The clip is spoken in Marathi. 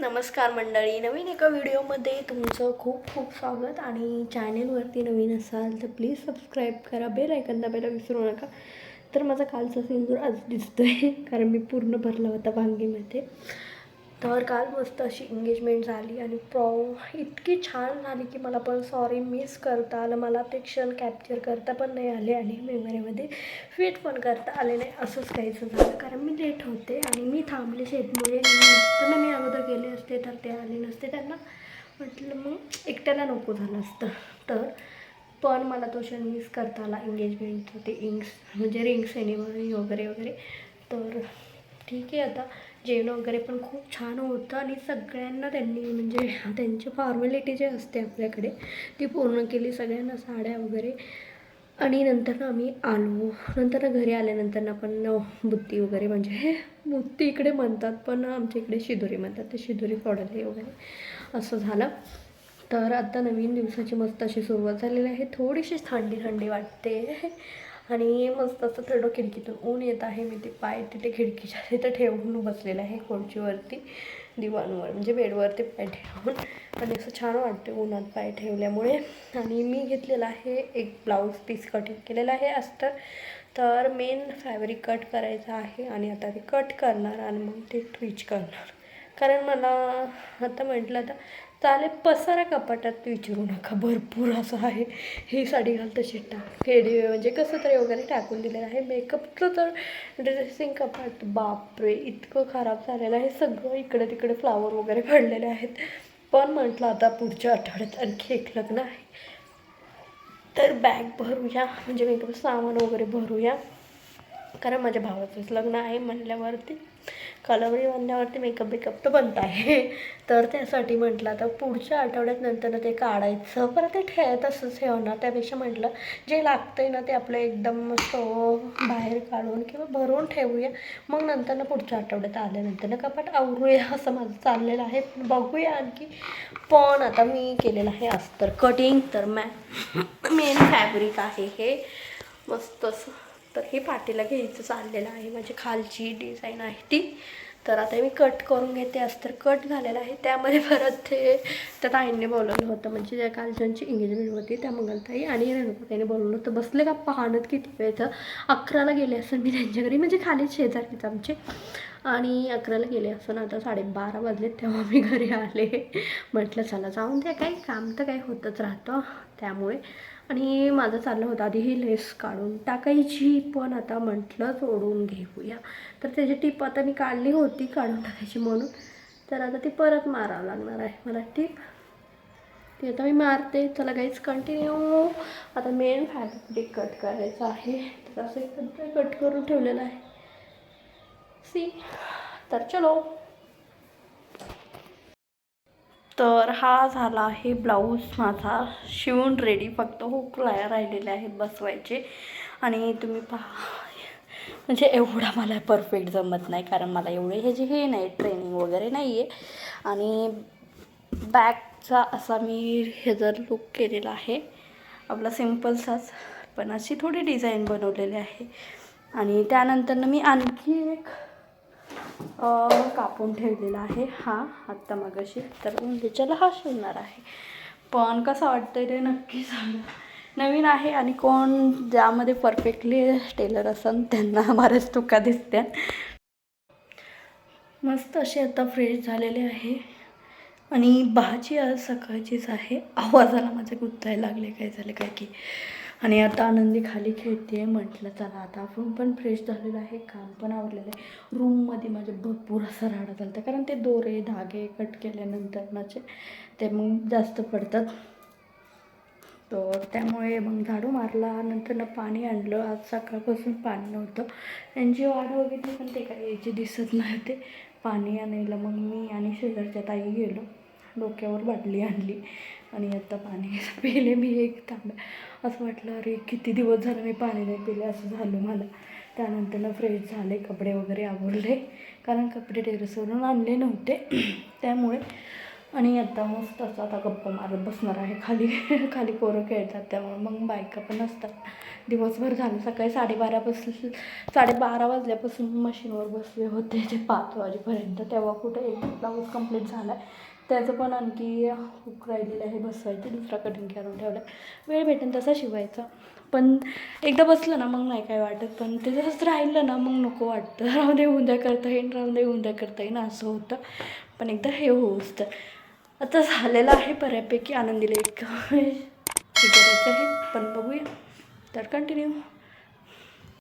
नमस्कार मंडळी. नवीन एका व्हिडिओमध्ये तुमचं खूप खूप स्वागत. आणि चॅनेलवरती नवीन असाल तर प्लीज सबस्क्राईब करा. बेल ऐकन दाबायला विसरू नका. तर माझा कालचा सिंदूर आज दिसतो आहे कारण मी पूर्ण भरला होता भांगीमध्ये. तर काल मस्त अशी एंगेजमेंट झाली आणि प्रॉ इतकी छान झाली की मला पण सॉरी मिस करता आलं. मला ते क्षण कॅप्चर करता पण नाही आले आणि मेमरीमध्ये फिट पण करता आले नाही. असंच काहीचं झालं. कारण मी लेट होते आणि मी थांबले शेतमुळे. त्यांना मी अगोदर गेले तर ते आले नसते त्यांना. म्हटलं मग एकट्याला नको झालं असतं. तर पण मला तो क्षण मिस करता आला एंगेजमेंट ते इंग्स म्हणजे रिंग सेरेमनी वगैरे वगैरे. तर ठीक आहे आता. जेवण वगैरे पण खूप छान होतं आणि सगळ्यांना त्यांनी म्हणजे त्यांची फॉर्मॅलिटी जे असते आपल्याकडे ती पूर्ण केली. सगळ्यांना साड्या वगैरे आणि नंतर ना आम्ही आलो. नंतर ना घरी आल्यानंतर ना आपण बुत्ती वगैरे म्हणजे बुत्ती इकडे म्हणतात पण आमच्या इकडे शिदोरी म्हणतात. ते शिदोरी फोडले वगैरे असं झालं. तर आता नवीन दिवसाची मस्त अशी सुरुवात झालेली आहे. थोडीशी थंडी थंडी वाटते. आणि मस्त असं थोडं खिडकीतून ऊन येत आहे. मी ते पाय तिथे खिडकीच्या तिथं ठेवून बसलेलं आहे खुर्चीवरती दिवाणवर म्हणजे बेडवरती पाय ठेवून. आणि असं छान वाटते उन्हात पाय ठेवल्यामुळे. आणि मी घेतलेला आहे एक ब्लाऊज पीस कटिंग केलेलं आहे अस्तर तर मेन फॅब्रिक कट करायचं आहे आणि आता ते कट करणार आणि मग ते ट्विच करणार. कारण मला आता म्हटलं आता चालेल पसारा कपाटात विचारू नका. भरपूर असं आहे. ही साडी घाल तशी टाक. खेडी म्हणजे कसं तरी वगैरे टाकून दिलेलं आहे. मेकअपचं तर ड्रेसिंग कपाट बापरे इतकं खराब झालेलं आहे. सगळं इकडे तिकडे फ्लावर वगैरे पडलेले आहेत. पण म्हटलं आता पुढच्या आठवड्यात आणखी एक लग्न आहे. तर बॅग भरूया. म्हणजे मेकअप सामान वगैरे भरूया. कारण माझ्या भावाचंच लग्न आहे म्हणल्यावरती कलावरी म्हणल्यावरती मेकअप बेकअप तर बनत आहे. तर त्यासाठी म्हटलं आता पुढच्या आठवड्यात नंतर ते काढायचं. परत ते ठे तसंच हे होणार त्यापेक्षा म्हटलं जे लागतं आहे ना ते आपलं एकदम मस्त बाहेर काढून किंवा भरून ठेवूया. मग नंतर ना पुढच्या आठवड्यात आल्यानंतर ना कपाट आवरूया असं माझं चाललेलं आहे. पण बघूया आणखी. पण आता मी केलेलं आहे अस्तर कटिंग तर मॅ मेन फॅब्रिक आहे हे. मस्त असं. तर हे पाटीला घ्यायचं चाललेलं आहे. माझी खालची डिझाईन आहे ती. तर आता मी कट करून घेते. अस्तर कट झालेलं आहे. त्यामध्ये परत ते त्या ताईंनी बोलवलं होतं. म्हणजे त्या कालच्यांची एंगेजमेंट होती त्या मंगलताई आणि रेणुकाताईने बोलवलं होतं. बसले का पाहणत किती वेळचं अकराला गेले असं मी त्यांच्या घरी. म्हणजे खाली शेजारीच आमचे. आणि अकराला गेले असं आता साडेबारा वाजले तेव्हा मी घरी आले. म्हटलं चला जाऊन द्या. काही काम तर काही होतच राहतं त्यामुळे. आणि माझं चाललं होतं आधी ही लेस काढून. टाकायची पण आता म्हटलं सोडून घेऊया. तर त्याची टीप आता मी काढली होती काढून टाकायची म्हणून. तर आता ती परत मारावं लागणार आहे. मला टीप ती आता मी मारते. चला गाईच कंटिन्यू आता मेन फॅब्रिक कट करायचं आहे. तर असं एक कट करून ठेवलेलं आहे. सी तर चलो. तर हा झाला आहे ब्लाऊज माझा शिवून रेडी फक्त हुकला राहिलेले आहेत बसवायचे. आणि तुम्ही पहा म्हणजे एवढा मला परफेक्ट जमत नाही कारण मला एवढे ह्याची हे नाही ट्रेनिंग वगैरे नाही आहे आणि बॅकचा असा मी ह्याचा लुक केलेला आहे आपला सिम्पलचाच पण अशी थोडी डिझाईन बनवलेली आहे. आणि त्यानंतरनं मी आणखी एक कापून ठेवलेला आहे हा आत्ता मगाशी. तर त्याच्याला हा शिवणार आहे. पण कसं वाटतं ते नक्की सांगा. नवीन आहे आणि कोण ज्यामध्ये परफेक्टली टेलर असन त्यांना बऱ्याच तुका दिसत्या मस्त असे आता फ्रेश झालेले आहे. आणि भाजी आज सकाळचीच आहे. आवाजाला माझे गुंतायला लागले. काय झाले काय की? आणि आता आनंदी खाली खेळते म्हटलं चला आता आपण पण फ्रेश झालेलं आहे काम पण आवडलेलं आहे. रूममध्ये माझ्या भरपूर असं राडा चालतं कारण ते दोरे धागे कट केल्यानंतर माझे ते मग जास्त पडतात. तर त्यामुळे मग झाडू मारला नंतर ना पाणी आणलं. आज सकाळपासून पाणी नव्हतं. त्यांची वाट बघितली पण ते काही यायचे दिसत नाही ते पाणी आणायला मग मी आणि शेजारच्या ताई गेलो. डोक्यावर बाटली आणली. आणि आता पाणी पिले मी एक तांब्या असं वाटलं अरे किती दिवस झालं मी पाणी नाही पिले असं झालं मला. त्यानंतर ना फ्रेश झाले कपडे वगैरे आवडले कारण कपडे टेरेसवरून आणले नव्हते. त्यामुळे आणि आता मस्त असं आता गप्पा मारत बसणार आहे. खाली खाली पोरं खेळतात त्यामुळे मग बायका पण असतात. दिवसभर झालं सकाळी साडेबारापासून साडेबारा वाजल्यापासून मशीनवर बसले होते ते पाच वाजेपर्यंत. तेव्हा कुठे एक ब्लाऊज कंप्लीट झाला आहे त्याचं पण आणखी हुक राहिलेलं आहे बसवायचं दुसरा कटिंग करून ठेवला आहे वेळ भेटेल तसा शिवायचा. पण एकदा बसलं ना मग नाही काय वाटत. पण ते जसंच राहिलं ना मग नको वाटतं. राहू दे उद्या करता येईन राहू दे उद्या करता येईन असं होतं. पण एकदा हे होऊच तर आता झालेलं आहे बऱ्यापैकी आनंदीला एक करायचं आहे. पण बघूया. तर कंटिन्यू